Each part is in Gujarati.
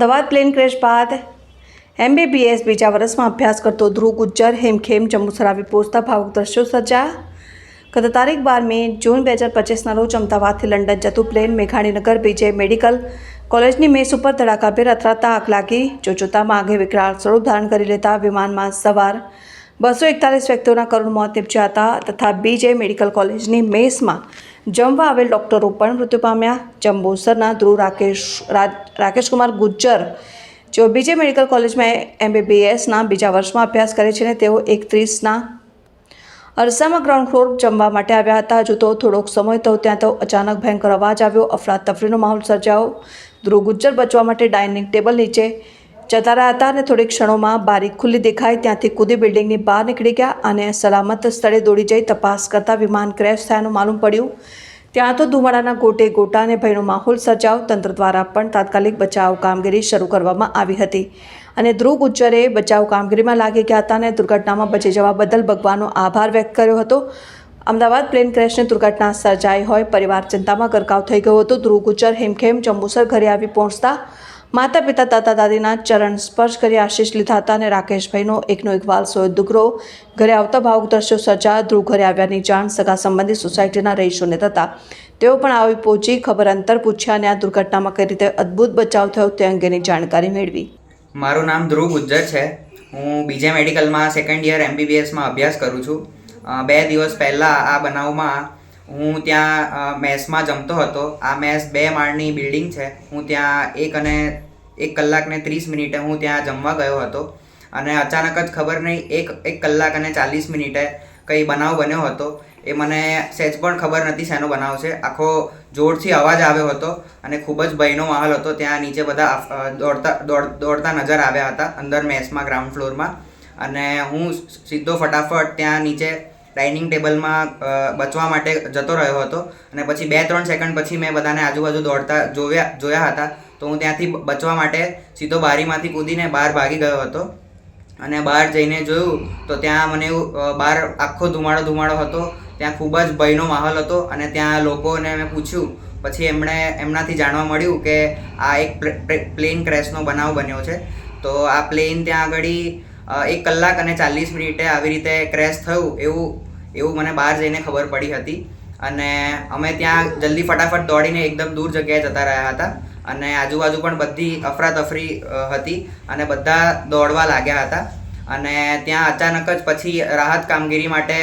અમદાવાદ પ્લેન ક્રેશ બાદ એમબીબીએસ બીજા વર્ષમાં અભ્યાસ કરતો ધ્રુવ ગુજ્જર, હેમખેમ, જંબુસરાવી પહોંચતા ભાવુક દ્રશ્યો સર્જાયા ગત તારીખ બાર મે જૂન બે હજાર પચીસના રોજ અમદાવાદથી લંડન જતું પ્લેન મેઘાણીનગર બીજે મેડિકલ કોલેજની મેસ ઉપર ધડાકાભેર અથડાતા આગ લાગી. જોજોતામાં આગે વિકરાળ સ્વરૂપ ધારણ કરી લેતા વિમાનમાં સવાર બસો એકતાલીસ વ્યક્તિઓના કરુણ મોત નિપજ્યા હતા તથા બીજે મેડિકલ કોલેજની મેસમાં જમવા આવેલ ડૉક્ટરો પણ મૃત્યુ પામ્યા. જંબુસરના ધ્રુવ રાકેશ રાકેશકુમાર ગુજ્જર, જેઓ બીજે મેડિકલ કોલેજમાં એમબીબીએસના બીજા વર્ષમાં અભ્યાસ કરે છે અને તેઓ એકત્રીસના અરસામાં ગ્રાઉન્ડ ફ્લોર જમવા માટે આવ્યા હતા. હજુ તો થોડોક સમય તો ત્યાં તો અચાનક ભયંકર અવાજ આવ્યો. અફરાતફરીનો માહોલ સર્જાયો. ધ્રુવ ગુજ્જર બચવા માટે ડાઇનિંગ ટેબલ નીચે જતા રહ્યા હતા અને થોડી ક્ષણોમાં બારી ખુલ્લી દેખાય ત્યાંથી કૂદી બિલ્ડિંગની બહાર નીકળી ગયા અને સલામત સ્થળે દોડી જઈ તપાસ કરતા વિમાન ક્રેશ થયાનું માલુમ પડ્યું. ત્યાં તો ધુમાડાના ગોટે ગોટા અને ભયનો માહોલ સર્જાવ તંત્ર દ્વારા પણ તાત્કાલિક બચાવ કામગીરી શરૂ કરવામાં આવી હતી અને ધ્રુવ ગુજ્જરે બચાવ કામગીરીમાં લાગી ગયા હતા અને દુર્ઘટનામાં બચી જવા બદલ ભગવાનનો આભાર વ્યક્ત કર્યો હતો. અમદાવાદ પ્લેન ક્રેશની દુર્ઘટના સર્જાઈ હોય, પરિવાર ચિંતામાં ગરકાવ થઈ ગયો હતો. ધ્રુવ ગુજ્જર હેમખેમ જંબુસર ઘરે આવી પહોંચતા માતા પિતા તાતા દાદીના ચરણ સ્પર્શ કરી આશીષ લીધા હતા અને રાકેશભાઈનો એકનો એક વાલસો દુકરો ઘરે આવતા ભાવુક દ્રશ્યો સર્જા ધ્રુવ ઘરે આવ્યાની જાણ સગા સંબંધી સોસાયટીના રહીશોને થતા. તેઓ પણ આવી પહોંચી ખબર અંતર પૂછ્યા અને આ દુર્ઘટનામાં કઈ રીતે અદ્ભુત બચાવ થયો તે અંગેની જાણકારી મેળવી. મારું નામ ધ્રુવ ગુજ્જર છે. હું બીજે મેડિકલમાં સેકન્ડ યર એમબીબીએસમાં અભ્યાસ કરું છું. બે દિવસ પહેલાં આ બનાવમાં હું ત્યાં મેસમાં જમતો હતો. આ મેસ બે માળની બિલ્ડિંગ છે. હું ત્યાં એક અને એક કલાક ને ત્રીસ મિનિટે હું ત્યાં જમવા ગયો હતો. અને અચાનક જ ખબર નહીં, એક એક કલાક અને ચાલીસ મિનિટે કંઈ બનાવ બન્યો હતો. એ મને સહેજ પણ ખબર નથી શેનો બનાવ છે. આખો જોરથી અવાજ આવ્યો હતો અને ખૂબ જ ભયનો માહોલ હતો. ત્યાં નીચે બધા દોડતા, દોડ, દોડતા નજર આવ્યા હતા, અંદર મેસમાં, ગ્રાઉન્ડ ફ્લોરમાં. અને હું સીધો ફટાફટ ત્યાં નીચે ડાઇનિંગ ટેબલમાં બચવા માટે જતો રહ્યો હતો અને પછી બે ત્રણ સેકન્ડ પછી મેં બધાને આજુબાજુ દોડતા જોયા જોયા હતા. તો હું ત્યાંથી બચવા માટે સીધો બારીમાંથી કૂદીને બહાર ભાગી ગયો હતો. અને બહાર જઈને જોયું તો ત્યાં મને એવું બહાર આખો ધુમાડો ધુમાડો હતો. ત્યાં ખૂબ જ ભયનો માહોલ હતો અને ત્યાં લોકોને મેં પૂછ્યું. પછી એમણે એમનાથી જાણવા મળ્યું કે આ એક પ્લેન ક્રેશનો બનાવ બન્યો છે. તો આ પ્લેન ત્યાં આગળ એક કલાક અને ચાલીસ મિનિટે આવી રીતે ક્રેશ થયું એવું એવું મને બહાર જઈને ખબર પડી હતી. અને અમે ત્યાં જલ્દી ફટાફટ દોડીને એકદમ દૂર જગ્યાએ જતા રહ્યા હતા. અને આજુબાજુ પણ બધી અફરાતફરી હતી અને બધા દોડવા લાગ્યા હતા. અને ત્યાં અચાનક જ પછી રાહત કામગીરી માટે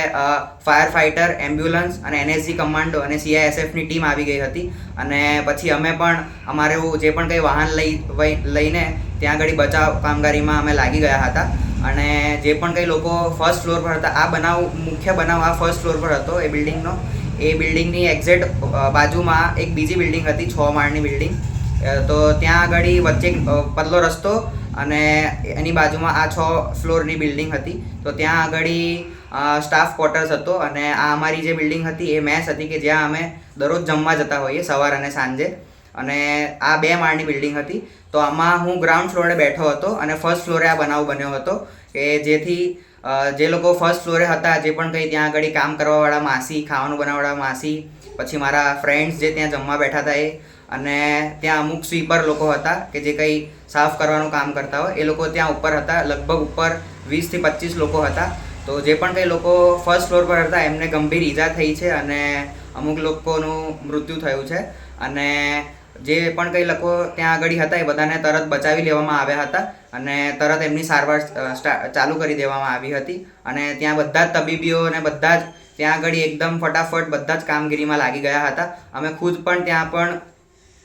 ફાયર ફાઇટર એમ્બ્યુલન્સ અને એનએસજી કમાન્ડો અને સીઆઈએસએફની ટીમ આવી ગઈ હતી. અને પછી અમે પણ અમારું જે પણ કંઈ વાહન લઈ લઈને ત્યાં આગળ બચાવ કામગીરીમાં અમે લાગી ગયા હતા. અને જે પણ કંઈ લોકો ફર્સ્ટ ફ્લોર પર હતા, આ બનાવ, મુખ્ય બનાવ આ ફર્સ્ટ ફ્લોર પર હતો એ બિલ્ડિંગનો એ બિલ્ડિંગની એક્ઝેક્ટ બાજુમાં એક બીજી બિલ્ડિંગ હતી, છ માળની બિલ્ડિંગ તો ત્યાં આગળ વચ્ચે પતલો રસ્તો અને એની બાજુમાં આ છ ફ્લોરની બિલ્ડિંગ હતી. તો ત્યાં આગળ સ્ટાફ ક્વાર્ટર્સ હતો અને આ અમારી જે બિલ્ડિંગ હતી એ મેસ હતી કે જ્યાં અમે દરરોજ જમવા જતા હોઈએ સવાર અને સાંજે. અને આ બે માળની બિલ્ડિંગ હતી. તો આમાં હું ગ્રાઉન્ડ ફ્લોરે બેઠો હતો અને ફર્સ્ટ ફ્લોરે આ બનાવ બન્યો હતો કે જેથી જે લોકો ફર્સ્ટ ફ્લોરે હતા, જે પણ કંઈ ત્યાં આગળ કામ કરવાવાળા માસી, ખાવાનું બનાવવાળા માસી, પછી મારા ફ્રેન્ડ્સ જે ત્યાં જમવા બેઠા હતા એ, અને ત્યાં અમુક સ્વીપર લોકો હતા કે જે કંઈ સાફ કરવાનું કામ કરતા હોય, એ લોકો ત્યાં ઉપર હતા, લગભગ ઉપર વીસથી પચીસ લોકો હતા. તો જે પણ કંઈ લોકો ફર્સ્ટ ફ્લોર પર હતા, એમને ગંભીર ઈજા થઈ છે અને અમુક લોકોનું મૃત્યુ થયું છે. અને જે પણ કંઈ લોકો ત્યાં આગળ હતા એ બધાને તરત બચાવી લેવામાં આવ્યા હતા અને તરત એમની સારવાર ચાલુ કરી દેવામાં આવી હતી. અને ત્યાં બધા જ તબીબીઓ અને બધા જ ત્યાં આગળ એકદમ ફટાફટ બધા જ કામગીરીમાં લાગી ગયા હતા. અમે ખુદ પણ ત્યાં પણ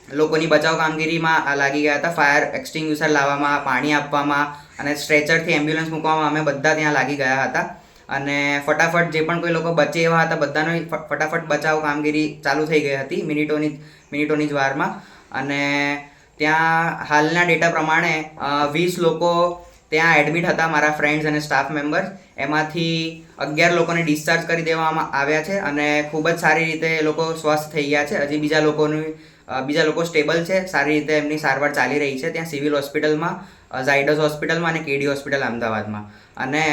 લોકોની બચાવ કામગીરીમાં લાગી ગયા હતા. ફાયર એક્સટિંગ્યુશર લાવવામાં, પાણી આપવામાં અને સ્ટ્રેચરથી એમ્બ્યુલન્સ મૂકવામાં અમે બધા ત્યાં લાગી ગયા હતા. અને ફટાફટ જે પણ કોઈ લોકો બચે એવા હતા, બધાનો ફટાફટ બચાવ કામગીરી ચાલુ થઈ ગઈ હતી મિનિટોની મિનિટોની જ વારમાં. અને ત્યાં હાલના ડેટા પ્રમાણે વીસ લોકો ત્યાં એડમિટ હતા મારા ફ્રેન્ડ્સ અને સ્ટાફ મેમ્બર્સ. એમાંથી અગિયાર લોકોને ડિસ્ચાર્જ કરી દેવામાં આવ્યા છે અને ખૂબ જ સારી રીતે એ લોકો સ્વસ્થ થઈ ગયા છે. હજી બીજા લોકોનું બીજા લોકો સ્ટેબલ છે, સારી રીતે એમની સારવાર ચાલી રહી છે ત્યાં સિવિલ હોસ્પિટલમાં ઝાયડસ હોસ્પિટલમાં અને કેડી હોસ્પિટલ અમદાવાદમાં. અને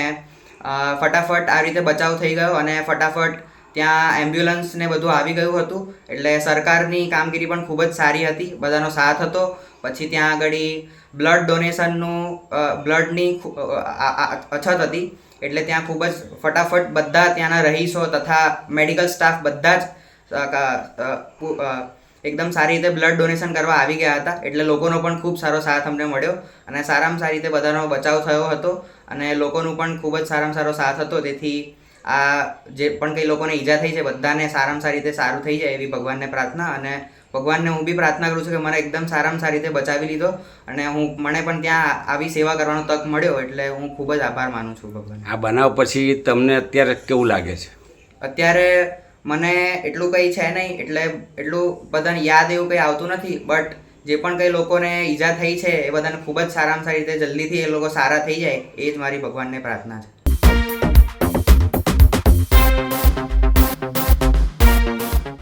ફટાફટ આ રીતે બચાવ થઈ ગયો અને ફટાફટ ત્યાં એમ્બ્યુલન્સ ને બધું આવી ગયું હતું. એટલે સરકારની કામગીરી પણ ખૂબ જ સારી હતી. બધાનો સાથ હતો. પછી ત્યાં આગળ બ્લડ ડોનેશનનું બ્લડની અછત હતી. એટલે ત્યાં ખૂબ જ ફટાફટ બધા ત્યાંના રહીશો તથા મેડિકલ સ્ટાફ બધા જ એકદમ સારી રીતે બ્લડ ડોનેશન કરવા આવી ગયા હતા. એટલે લોકોનો પણ ખૂબ સારો સાથ અમને મળ્યો અને સારામાં સારી રીતે બધાનો બચાવ થયો હતો. અને લોકોનું પણ ખૂબ જ સારામાં સારો સાથ હતો. તેથી આ જે પણ કંઈ લોકોને ઈજા થઈ છે બધાને સારામાં સારી રીતે સારું થઈ જાય એવી ભગવાનને પ્રાર્થના. અને ભગવાનને હું બી પ્રાર્થના કરું છું કે મને એકદમ સારામાં સારી રીતે બચાવી લીધો. અને હું મને પણ ત્યાં આવી સેવા કરવાનો તક મળ્યો એટલે હું ખૂબ જ આભાર માનું છું ભગવાન આ બનાવ પછી તમને અત્યારે કેવું લાગે છે? અત્યારે મને એટલું કંઈ છે નહીં એટલે એટલું બધાને યાદ એવું કંઈ આવતું નથી બટ જે પણ કંઈ લોકોને ઈજા થઈ છે એ બધાને ખૂબ જ સારામાં સારી રીતે જલ્દીથી એ લોકો સારા થઈ જાય એ જ મારી ભગવાનને પ્રાર્થના છે.